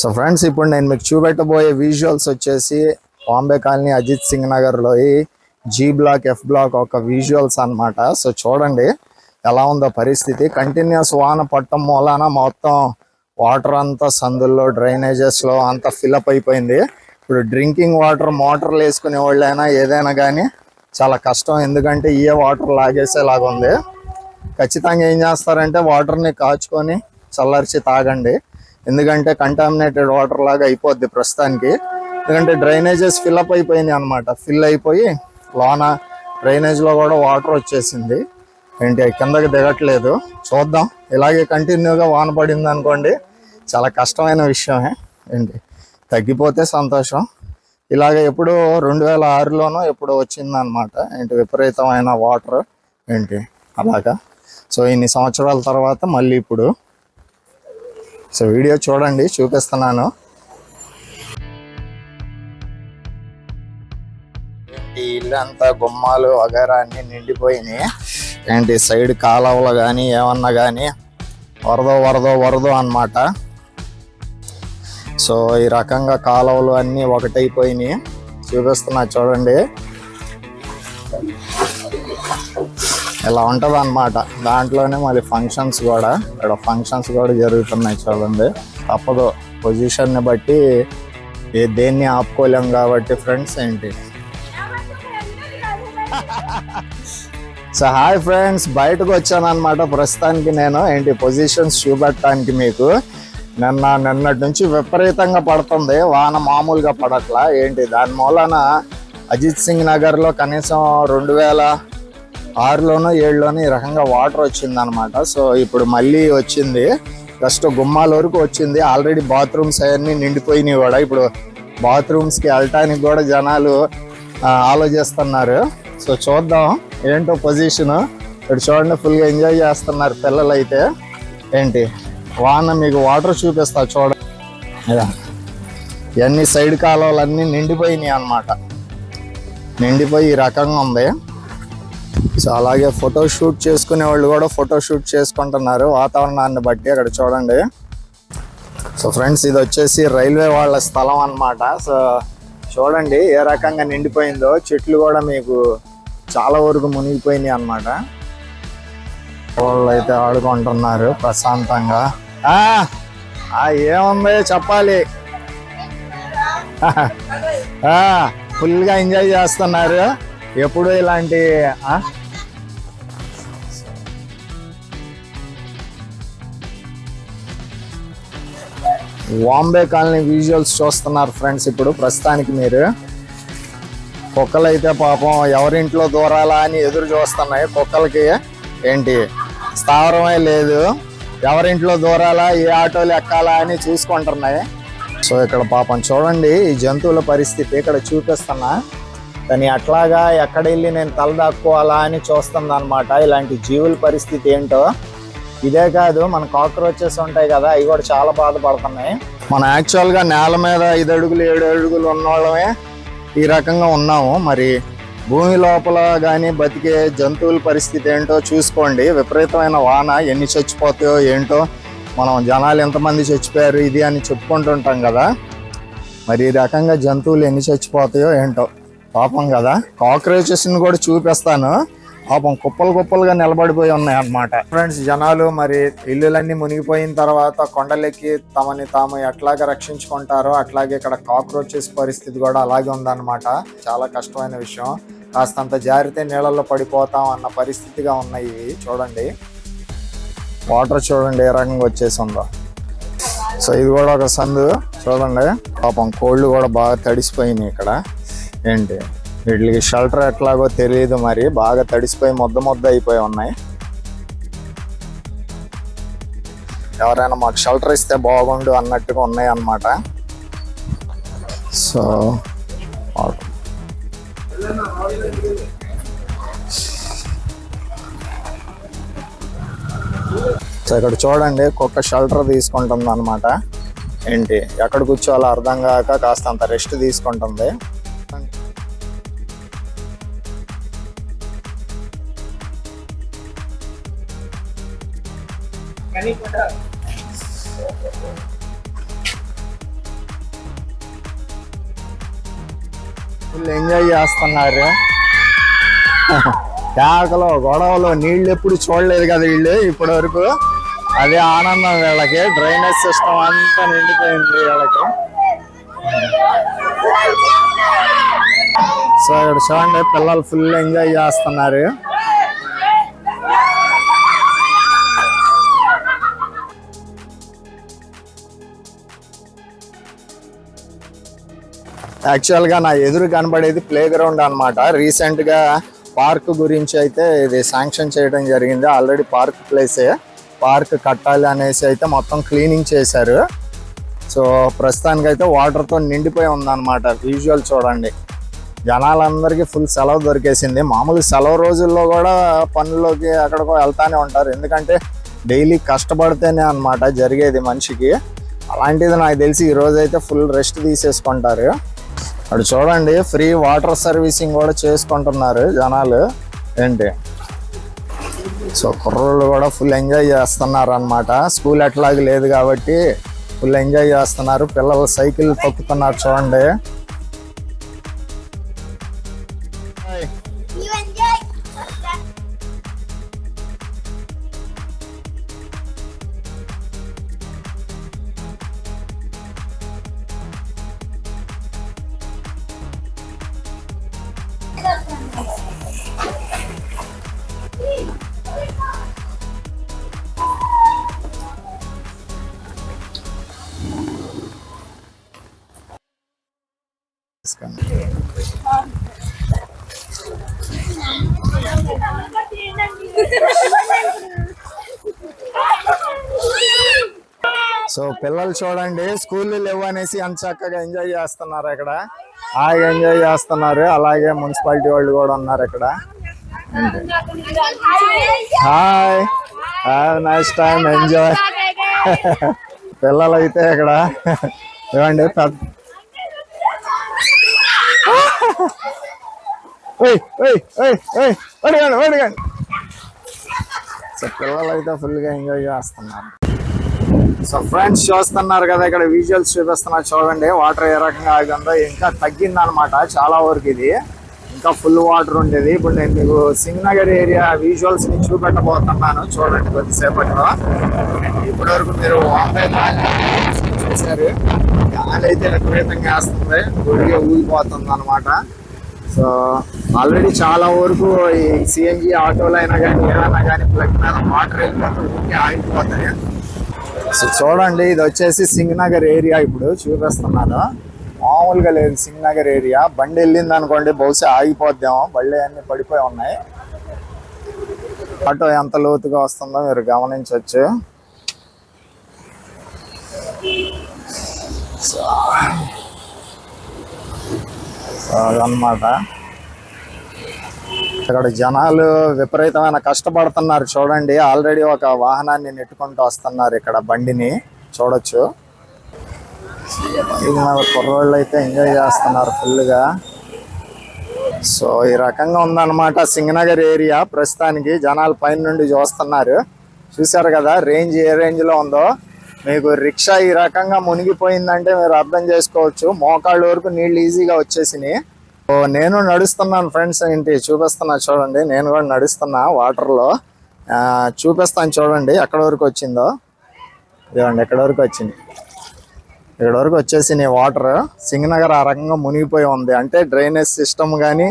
So friends ఇప్పుడు నేను మీకు చూపెట్టబోయే విజువల్స్ వచ్చేసి బాంబే కాలనీ అజిత్ సింగ్ నగర్లో జీ బ్లాక్ ఎఫ్ బ్లాక్ ఒక విజువల్స్ అన్నమాట. సో చూడండి ఎలా ఉందో పరిస్థితి. కంటిన్యూస్ వాన పట్టడం మూలాన మొత్తం వాటర్ అంతా సందుల్లో డ్రైనేజెస్లో అంతా ఫిల్అప్ అయిపోయింది. ఇప్పుడు డ్రింకింగ్ వాటర్ మోటార్లు వేసుకునే వాళ్ళైనా ఏదైనా కానీ చాలా కష్టం. ఎందుకంటే ఏ వాటర్ లాగేసేలాగా ఉంది ఖచ్చితంగా ఏం చేస్తారంటే వాటర్ని కాచుకొని చల్లరిచి తాగండి. ఎందుకంటే కంటామినేటెడ్ వాటర్ లాగా అయిపోద్ది ప్రస్తుతానికి. ఎందుకంటే డ్రైనేజెస్ ఫిల్అప్ అయిపోయినాయి అనమాట ఫిల్ అయిపోయి లోన డ్రైనేజ్లో కూడా వాటర్ వచ్చేసింది. ఏంటి కిందకి దిగట్లేదు. చూద్దాం. ఇలాగే కంటిన్యూగా వాన పడింది అనుకోండి చాలా కష్టమైన విషయమే. ఏంటి తగ్గిపోతే సంతోషం. ఇలాగ ఎప్పుడు రెండు వేల ఆరులోనో ఎప్పుడు వచ్చిందనమాట ఏంటి విపరీతమైన వాటర్ ఏంటి అలాగా. సో ఇన్ని సంవత్సరాల తర్వాత మళ్ళీ ఇప్పుడు సో వీడియో చూడండి చూపిస్తున్నాను. ఏంటి ఇల్లు అంతా గుమ్మాలు వగైరా అన్ని నిండిపోయినాయి. ఏంటి సైడ్ కాలువలు కానీ ఏమన్నా కానీ వరదో వరదో వరదో అన్నమాట. సో ఈ రకంగా కాలువలు అన్నీ ఒకటైపోయినాయి. చూపిస్తున్నా చూడండి. ఇలా ఉంటుంది అనమాట దాంట్లోనే మళ్ళీ ఫంక్షన్స్ కూడా ఇక్కడ ఫంక్షన్స్ కూడా జరుగుతున్నాయి చూడండి. తప్పదు. పొజిషన్ని బట్టి ఏ దేన్ని ఆపుకోలేం కాబట్టి ఫ్రెండ్స్ ఏంటి? సో హాయ్ ఫ్రెండ్స్ బయటకు వచ్చాను అనమాట ప్రస్తుతానికి నేను. ఏంటి? పొజిషన్స్ చూపెట్టడానికి మీకు. నిన్న నిన్నటి నుంచి విపరీతంగా పడుతుంది. వాన మామూలుగా పడట్లా. ఏంటి? దాని మూలన అజిత్ సింగ్ నగర్లో కనీసం రెండు వేల ఆరులోనో ఏడులోనో ఈ రకంగా వాటర్ వచ్చింది అనమాట సో ఇప్పుడు మళ్ళీ వచ్చింది. జస్ట్ గుమ్మాల వరకు వచ్చింది. ఆల్రెడీ బాత్రూమ్స్ అవన్నీ నిండిపోయినాయి కూడా. ఇప్పుడు బాత్రూమ్స్కి వెళ్ళటానికి కూడా జనాలు ఆలోచిస్తున్నారు. సో చూద్దాం ఏంటో పొజిషన్. ఇక్కడ చూడండి ఫుల్గా ఎంజాయ్ చేస్తున్నారు పిల్లలు అయితే ఏంటి? వాన మీకు వాటర్ చూపిస్తా చూడండి. ఇవన్నీ సైడ్ కాలువలన్నీ నిండిపోయినాయి అనమాట. నిండిపోయి ఈ రకంగా ఉంది. సో అలాగే ఫోటో షూట్ చేసుకునే వాళ్ళు కూడా ఫోటో షూట్ చేసుకుంటున్నారు వాతావరణాన్ని బట్టి అక్కడ చూడండి. సో ఫ్రెండ్స్ ఇది వచ్చేసి రైల్వే వాళ్ళ స్థలం అన్నమాట. సో చూడండి ఏ రకంగా నిండిపోయిందో. చెట్లు కూడా మీకు చాలా వరకు మునిగిపోయినాయి అన్నమాట. వాళ్ళు అయితే ఆడుకుంటున్నారు ప్రశాంతంగా. ఏముంది చెప్పాలి. ఫుల్గా ఎంజాయ్ చేస్తున్నారు. ఎప్పుడు ఇలాంటి వాంబే కాలనీ విజువల్స్ చూస్తున్నారు ఫ్రెండ్స్ ఇప్పుడు ప్రస్తుతానికి మీరు. కుక్కలు అయితే పాపం ఎవరింట్లో దూరాలా అని ఎదురు చూస్తున్నాయి. కుక్కలకి ఏంటి? స్థావరమే లేదు. ఎవరింట్లో దూరాలా ఏ ఆటోలు ఎక్కాలా అని చూసుకుంటున్నాయి. సో ఇక్కడ పాపం చూడండి ఈ జంతువుల పరిస్థితి ఇక్కడ చూపిస్తున్నా. కానీ అట్లాగా ఎక్కడ వెళ్ళి నేను తలదాక్కోవాలా అని చూస్తుంది అనమాట ఇలాంటి జీవుల పరిస్థితి ఏంటో? ఇదే కాదు మన కాక్రోచెస్ ఉంటాయి కదా అవి కూడా చాలా బాధపడుతున్నాయి. మనం యాక్చువల్గా నేల మీద ఐదు అడుగులు ఏడు అడుగులు ఉన్నవాళ్ళమే ఈ రకంగా ఉన్నాము. మరి భూమి లోపల కానీ బతికే జంతువుల పరిస్థితి ఏంటో చూసుకోండి. విపరీతమైన వాన ఎన్ని చచ్చిపోతాయో ఏంటో మనం జనాలు ఎంతమంది చచ్చిపోయారు ఇది అని చెప్పుకుంటుంటాం కదా. మరి ఈ రకంగా జంతువులు ఎన్ని చచ్చిపోతాయో ఏంటో. పాపం కదా. కాక్రోచెస్ని కూడా చూపిస్తాను. పాపం కుప్పలు కుప్పలుగా నిలబడిపోయి ఉన్నాయి అన్నమాట ఫ్రెండ్స్ జనాలు మరి ఇల్లులన్నీ మునిగిపోయిన తర్వాత కొండలెక్కి తమని తాము ఎట్లాగా రక్షించుకుంటారో అట్లాగే ఇక్కడ కాక్రోచెస్ పరిస్థితి కూడా అలాగే ఉందన్నమాట. చాలా కష్టమైన విషయం. కాస్తంత జారితే నీళ్ళల్లో పడిపోతాం అన్న పరిస్థితిగా ఉన్నాయి. చూడండి. వాటర్ చూడండి ఏ రకంగా వచ్చేసి ఉందో. సో ఇది కూడా ఒక సందు. చూడండి. పాపం కోళ్ళు కూడా బాగా తడిసిపోయినాయి ఇక్కడ. ఏంటి? వీటికి షెల్టర్ ఎట్లాగో తెలియదు మరి బాగా తడిసిపోయి ముద్ద ముద్ద అయిపోయి ఉన్నాయి. ఎవరైనా మాకు షెల్టర్ ఇస్తే బాగుండు అన్నట్టుగా ఉన్నాయి అన్నమాట. సో సో ఇక్కడ చూడండి కుక్క షెల్టర్ తీసుకుంటుంది అనమాట ఏంటి ఎక్కడ కూర్చోవాలో అర్థం కాక కాస్త అంత రెస్ట్ తీసుకుంటుంది. వాళ్ళు ఎంజాయ్ చేస్తున్నారు. కేకలో గొడవలో నీళ్ళు ఎప్పుడు చూడలేదు కదా వీళ్ళు ఇప్పటి వరకు అదే ఆనందం వీళ్ళకి. డ్రైనేజ్ సిస్టమ్ అంతా నిండిపోయింది వీళ్ళకి. సో ఇక్కడ చూడండి పిల్లలు ఫుల్ ఎంజాయ్ చేస్తున్నారు. యాక్చువల్గా నా ఎదురు కనబడేది ప్లే గ్రౌండ్ అనమాట రీసెంట్గా పార్క్ గురించి అయితే ఇది శాంక్షన్ చేయడం జరిగింది. ఆల్రెడీ పార్క్ ప్లేసే పార్క్ కట్టాలి అనేసి అయితే మొత్తం క్లీనింగ్ చేశారు. సో ప్రస్తుతానికి అయితే వాటర్తో నిండిపోయి ఉందన్నమాట. విజువల్ చూడండి. జనాలందరికీ ఫుల్ సెలవు దొరికేసింది. మామూలు సెలవు రోజుల్లో కూడా పనుల్లోకి అక్కడికో వెళ్తానే ఉంటారు. ఎందుకంటే డైలీ కష్టపడితేనే అనమాట జరిగేది మనిషికి. అలాంటిది నాకు తెలిసి ఈరోజైతే ఫుల్ రెస్ట్ తీసేసుకుంటారు. అటు చూడండి ఫ్రీ వాటర్ సర్వీసింగ్ కూడా చేసుకుంటున్నారు జనాలు. ఏంటి? సో కుర్రోళ్ళు కూడా ఫుల్ ఎంజాయ్ చేస్తున్నారు అనమాట స్కూల్ ఎట్లాగ లేదు కాబట్టి ఫుల్ ఎంజాయ్ చేస్తున్నారు. పిల్లలు సైకిల్ తొక్కుతున్నారు చూడండి. సో పిల్లలు చూడండి స్కూల్ లేవు అనేసి ఎంత చక్కగా ఎంజాయ్ చేస్తున్నారు ఇక్కడ. హాయిగా ఎంజాయ్ చేస్తున్నారు. అలాగే మున్సిపాలిటీ వాళ్ళు కూడా ఉన్నారు ఇక్కడ. Hi have nice time enjoy పిల్లలు అయితే ఇక్కడ. ఏమండి పెద్ద ఓయ్ ఓయ్ ఓయ్ ఓయ్ అడగండి అడగండి సో పిల్లలు అయితే ఫుల్గా ఎంజాయ్ చేస్తున్నారు. సో ఫ్రెండ్స్ చూస్తున్నారు కదా ఇక్కడ విజువల్స్ చూపిస్తున్నారు చూడండి. వాటర్ ఏ రకంగా ఆగిందో ఇంకా తగ్గిందనమాట చాలా వరకు ఇది. ఇంకా ఫుల్ వాటర్ ఉండేది. ఇప్పుడు నేను మీకు సింగనగర్ ఏరియా విజువల్స్ని చూపెట్టబోతున్నాను. చూడండి కొద్దిసేపట్లో. ఇప్పటి వరకు మీరు వాటర్ గాలి అయితే విపరీతంగా వేస్తుంది. గుడిగా ఊగిపోతుంది అనమాట సో ఆల్రెడీ చాలా వరకు ఈ సిఎన్జి ఆటోలు అయినా కానీ ఏమైనా కానీ ప్లగ్ మీద వాటర్ వెళ్ళిపోతే ఆగిపోతాయి. సో చూడండి ఇది వచ్చేసి సింగనగర్ ఏరియా ఇప్పుడు చూపిస్తున్నాను. మామూలుగా లేదు సింగనగర్ ఏరియా. బండి వెళ్ళింది అనుకోండి బహుశా ఆగిపోద్దాము. బళ్ళే అన్నీ పడిపోయి ఉన్నాయి. ఆటో ఎంత లోతుగా వస్తుందో మీరు గమనించవచ్చు సో సో అదనమాట ఇక్కడ జనాలు విపరీతమైన కష్టపడుతున్నారు చూడండి. ఆల్రెడీ ఒక వాహనాన్ని నెట్టుకుంటూ వస్తున్నారు ఇక్కడ బండిని. చూడొచ్చు. కుర్రోళ్ళు అయితే ఎంజాయ్ చేస్తున్నారు ఫుల్గా సో ఈ రకంగా ఉందన్నమాట సింగనగర్ ఏరియా. ప్రస్తుతానికి జనాలు పైన నుండి చూస్తున్నారు. చూశారు కదా రేంజ్ ఏ రేంజ్లో ఉందో. మీకు రిక్షా ఈ రకంగా మునిగిపోయిందంటే మీరు అర్థం చేసుకోవచ్చు. మోకాళ్ళ వరకు నీళ్ళు ఈజీగా వచ్చేసినాయి. ఓ నేను నడుస్తున్నాను ఫ్రెండ్స్ ఏంటి? చూపిస్తున్నా చూడండి. నేను కూడా నడుస్తున్నా వాటర్లో. చూపిస్తాను చూడండి ఎక్కడ వరకు వచ్చిందో. ఇదిగోండి ఎక్కడ వరకు వచ్చింది? ఇక్కడ వరకు వచ్చేసి వాటర్. సింగనగర్ ఆ రకంగా మునిగిపోయి ఉంది. అంటే డ్రైనేజ్ సిస్టమ్ కానీ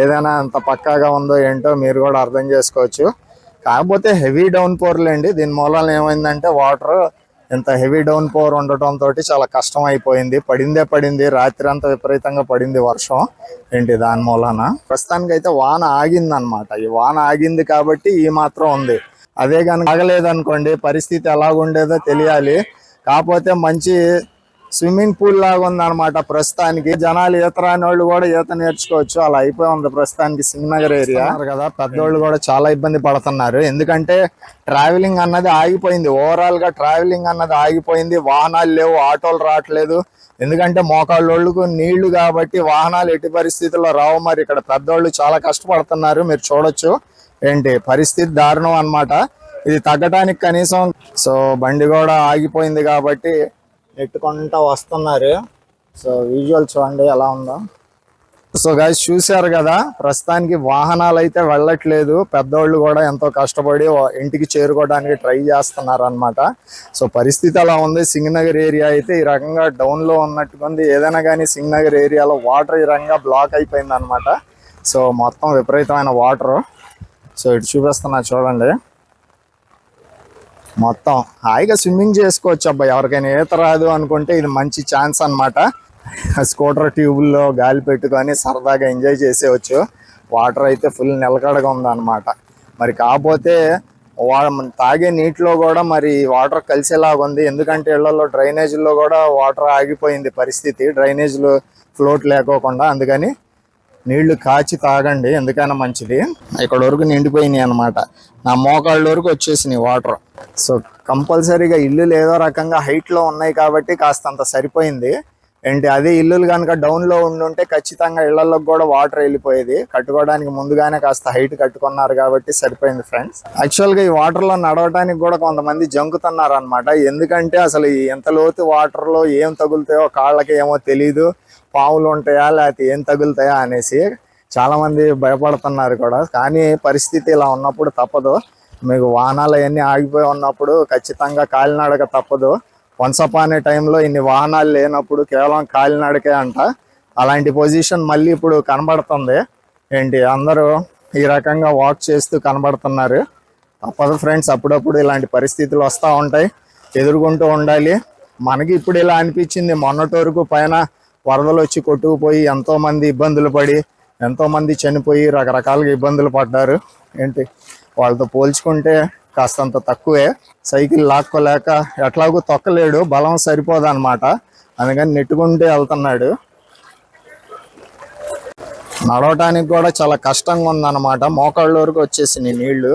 ఏదైనా అంత పక్కాగా ఉందో ఏంటో మీరు కూడా అర్థం చేసుకోవచ్చు. కాకపోతే హెవీ డౌన్ పోర్లేండి దీని మూలాలు ఏమైందంటే వాటర్ ఇంత హెవీ డౌన్ పోర్ ఉండటంతో చాలా కష్టం అయిపోయింది పడిందే పడింది రాత్రి అంతా విపరీతంగా పడింది వర్షం. ఏంటి దాని మూలాన? ప్రస్తుతానికి అయితే వాన ఆగింది అనమాట ఈ వాన ఆగింది కాబట్టి ఈ మాత్రం ఉంది. అదే కనుక ఆగలేదనుకోండి పరిస్థితి ఎలాగుండేదో తెలియాలి. కాకపోతే మంచి స్విమ్మింగ్ పూల్ లాగా ఉందన్నమాట. ప్రస్తుతానికి జనాలు ఈత రాని వాళ్ళు కూడా ఈత నేర్చుకోవచ్చు. అలా అయిపోయి ఉంది ప్రస్తుతానికి సింగనగర్ ఏరియా. కదా పెద్దోళ్ళు కూడా చాలా ఇబ్బంది పడుతున్నారు. ఎందుకంటే ట్రావెలింగ్ అన్నది ఆగిపోయింది. ఓవరాల్గా ట్రావెలింగ్ అన్నది ఆగిపోయింది. వాహనాలు లేవు ఆటోలు రావట్లేదు. ఎందుకంటే మోకాళ్ళోళ్ళకు నీళ్ళు కాబట్టి వాహనాలు ఎట్టి పరిస్థితుల్లో రావు. మరి ఇక్కడ పెద్దోళ్ళు చాలా కష్టపడుతున్నారు. మీరు చూడొచ్చు. ఏంటి? పరిస్థితి దారుణం అన్నమాట. ఇది తగ్గడానికి కనీసం సో బండి కూడా ఆగిపోయింది కాబట్టి నెట్టుకుంటా వస్తున్నారు. సో విజువల్ చూడండి ఎలా ఉందో. సో గాయస్ చూశారు కదా ప్రస్తుతానికి వాహనాలు అయితే వెళ్ళట్లేదు. పెద్దవాళ్ళు కూడా ఎంతో కష్టపడి ఇంటికి చేరుకోవడానికి ట్రై చేస్తున్నారు అనమాట సో పరిస్థితి అలా ఉంది. సింగనగర్ ఏరియా అయితే ఈ రకంగా డౌన్లో ఉన్నట్టుకుంది ఏదైనా కానీ సింగనగర్ ఏరియాలో వాటర్ ఈ రకంగా బ్లాక్ అయిపోయింది అనమాట సో మొత్తం విపరీతమైన వాటర్ సో ఇటు చూపిస్తున్నా చూడండి. మొత్తం హాయిగా స్విమ్మింగ్ చేసుకోవచ్చు అబ్బాయి ఎవరికైనా ఈత రాదు అనుకుంటే ఇది మంచి ఛాన్స్ అనమాట స్కూటర్ ట్యూబ్లో గాలి పెట్టుకొని సరదాగా ఎంజాయ్ చేసేవచ్చు వాటర్ అయితే ఫుల్ నిలకడగా ఉందన్నమాట. మరి కాకపోతే వా- తాగే నీటిలో కూడా మరి వాటర్ కలిసేలాగా ఉంది. ఎందుకంటే ఇళ్ళలో డ్రైనేజీల్లో కూడా వాటర్ ఆగిపోయింది పరిస్థితి. డ్రైనేజీలు ఫ్లోట్ లేకోకుండా. అందుకని నీళ్ళు కాచి తాగండి ఎందుకైనా మంచిది. ఇక్కడ వరకు నిండిపోయినాయి అనమాట నా మోకాళ్ళ వరకు వచ్చేసినాయి వాటర్. సో కంపల్సరీగా ఇల్లులు ఏదో రకంగా హైట్లో లో ఉన్నాయి కాబట్టి కాస్తంత సరిపోయింది. ఏంటి అదే ఇల్లులు కనుక డౌన్లో ఉండుంటే ఖచ్చితంగా ఇళ్ళలోకి కూడా వాటర్ వెళ్ళిపోయేది. కట్టుకోవడానికి ముందుగానే కాస్త హైట్ కట్టుకున్నారు కాబట్టి సరిపోయింది ఫ్రెండ్స్ యాక్చువల్గా ఈ వాటర్లో నడవడానికి కూడా కొంతమంది జంకుతున్నారు అనమాట ఎందుకంటే అసలు ఎంత లోతు వాటర్లో ఏం తగులుతాయో కాళ్ళకి ఏమో తెలియదు పాములు ఉంటాయా లేకపోతే ఏం తగులుతాయా అనేసి చాలామంది భయపడుతున్నారు కూడా. కానీ పరిస్థితి ఇలా ఉన్నప్పుడు తప్పదు. మీకు వాహనాలు అవన్నీ ఆగిపోయి ఉన్నప్పుడు ఖచ్చితంగా కాలినడక తప్పదు. వన్స్ అనే టైంలో ఇన్ని వాహనాలు లేనప్పుడు కేవలం కాలినడకే అంట. అలాంటి పొజిషన్ మళ్ళీ ఇప్పుడు కనబడుతుంది. ఏంటి? అందరూ ఈ రకంగా వాక్ చేస్తూ కనబడుతున్నారు. తప్పదు ఫ్రెండ్స్ అప్పుడప్పుడు ఇలాంటి పరిస్థితులు వస్తూ ఉంటాయి. ఎదుర్కొంటూ ఉండాలి. మనకి ఇప్పుడు ఇలా అనిపించింది. మొన్నటి వరకు పైన వరదలు వచ్చి కొట్టుకుపోయి ఎంతోమంది ఇబ్బందులు పడి ఎంతోమంది చనిపోయి రకరకాలుగా ఇబ్బందులు పడ్డారు. ఏంటి? వాళ్ళతో పోల్చుకుంటే కాస్తంత తక్కువే. సైకిల్ లాక్కోలేక ఎట్లాగో తొక్కలేడు బలం సరిపోదన్నమాట అందుకని నెట్టుకుంటే వెళ్తున్నాడు. నడవటానికి కూడా చాలా కష్టంగా ఉందన్నమాట మోకాళ్ళ వరకు వచ్చేసింది నీళ్ళు.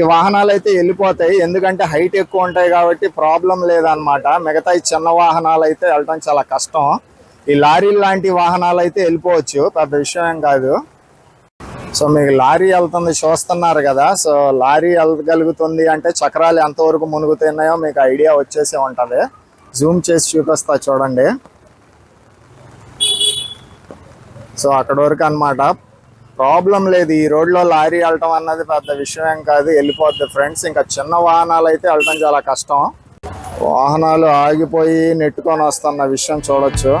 ఈ వాహనాలు అయితే వెళ్ళిపోతాయి. ఎందుకంటే హైట్ ఎక్కువ ఉంటాయి కాబట్టి ప్రాబ్లం లేదన్నమాట మిగతా ఈ చిన్న వాహనాలు అయితే వెళ్ళటం చాలా కష్టం. ఈ లారీలు లాంటి వాహనాలు అయితే వెళ్ళిపోవచ్చు. పెద్ద విషయం కాదు. సో మీకు లారీ వెళ్తుంది చూస్తున్నారు కదా. సో లారీ వెళ్ళగలుగుతుంది అంటే చక్రాలు ఎంతవరకు మునుగుతున్నాయో మీకు ఐడియా వచ్చేసి ఉంటుంది. జూమ్ చేసి చూపిస్తా చూడండి. సో అక్కడ వరకు అన్నమాట. ప్రాబ్లం లేదు ఈ రోడ్లో లారీ వెళ్ళటం అన్నది పెద్ద విషయం కాదు వెళ్ళిపోద్ది ఫ్రెండ్స్. ఇంకా చిన్న వాహనాలు అయితే వెళ్ళటం చాలా కష్టం. వాహనాలు ఆగిపోయి నెట్టుకొని వస్తున్న విషయం చూడొచ్చు.